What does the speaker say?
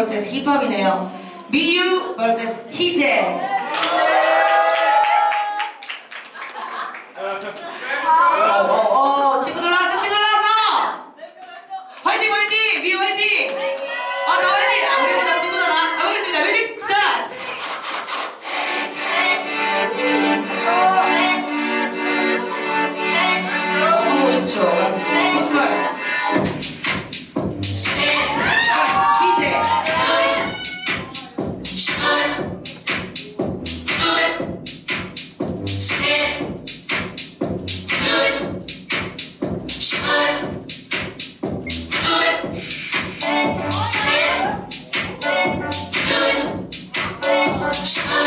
vs 힙합이네요. 미유 vs 희재. much.